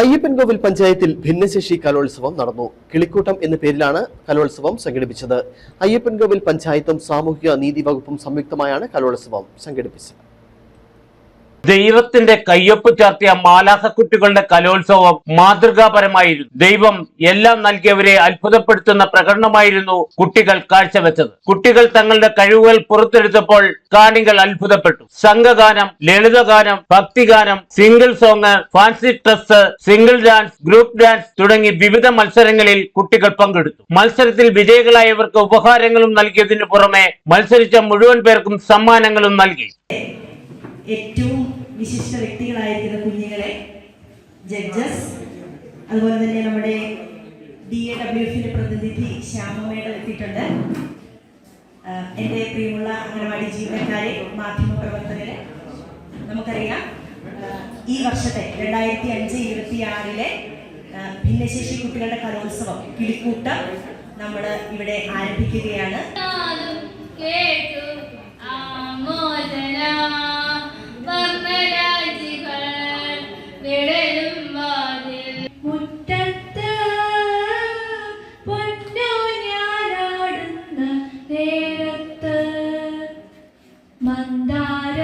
അയ്യപ്പൻകോവിൽ പഞ്ചായത്തിൽ ഭിന്നശേഷി കലോത്സവം നടന്നു. കിളിക്കൂട്ടം എന്ന പേരിലാണ് കലോത്സവം സംഘടിപ്പിച്ചത്. അയ്യപ്പൻകോവിൽ പഞ്ചായത്തും സാമൂഹിക നീതി വകുപ്പും സംയുക്തമായാണ് കലോത്സവം സംഘടിപ്പിച്ചത്. ദൈവത്തിന്റെ കയ്യൊപ്പ് ചാർത്തിയ മാലാഹക്കുട്ടികളുടെ കലോത്സവം മാതൃകാപരമായിരുന്നു. ദൈവം എല്ലാം നൽകിയവരെ അത്ഭുതപ്പെടുത്തുന്ന പ്രകടനമായിരുന്നു കുട്ടികൾ കാഴ്ചവെച്ചത്. കുട്ടികൾ തങ്ങളുടെ കഴിവുകൾ പുറത്തെടുത്തപ്പോൾ കാണികൾ അത്ഭുതപ്പെട്ടു. സംഘഗാനം ലളിതഗാനം ഭക്തിഗാനം single song fancy dress single dance group dance തുടങ്ങി വിവിധ മത്സരങ്ങളിൽ കുട്ടികൾ പങ്കെടുത്തു. മത്സരത്തിൽ വിജയികളായവർക്ക് ഉപഹാരങ്ങളും നൽകിയതിനു പുറമെ മത്സരിച്ച മുഴുവൻ പേർക്കും സമ്മാനങ്ങളും നൽകി. ഏറ്റവും വിശിഷ്ട വ്യക്തികളായിരിക്കുന്ന കുഞ്ഞുങ്ങളെ ജഡ്ജസ് അതുപോലെ തന്നെ നമ്മുടെ ഡി എ ഡബ്ല്യു എഫിന്റെ പ്രതിനിധി ശ്യാമമ്മയുടെ എത്തിയിട്ടുണ്ട്. എന്റെ പ്രിയമുള്ള അംഗനവാടി ജീവനക്കാരെ മാധ്യമ പ്രവർത്തകരെ നമുക്കറിയാം ഈ വർഷത്തെ രണ്ടായിരത്തി അഞ്ച് ഇരുപത്തി ആറിലെ ഭിന്നശേഷി കുട്ടികളുടെ കലോത്സവം കിളിക്കൂട്ടം നമ്മൾ ഇവിടെ ആരംഭിക്കുകയാണ്. കേട്ടു.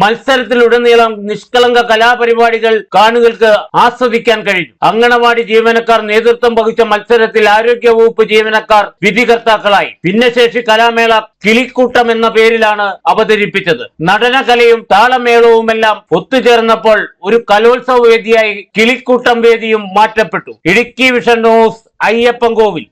മത്സരത്തിലുടനീളം നിഷ്കളങ്ക കലാപരിപാടികൾ കാണികൾക്ക് ആസ്വദിക്കാൻ കഴിഞ്ഞു. അങ്കണവാടി ജീവനക്കാർ നേതൃത്വം വഹിച്ച മത്സരത്തിൽ ആരോഗ്യ വകുപ്പ് ജീവനക്കാർ വിധികർത്താക്കളായി. ഭിന്നശേഷി കലാമേള കിളിക്കൂട്ടം എന്ന പേരിലാണ് അവതരിപ്പിച്ചത്. നടനകലയും താളമേളവുമെല്ലാം ഒത്തുചേർന്നപ്പോൾ ഒരു കലോത്സവ വേദിയായി കിളിക്കൂട്ടം വേദിയും മാറ്റപ്പെട്ടു. Idukki vision news Ayyappan Kovil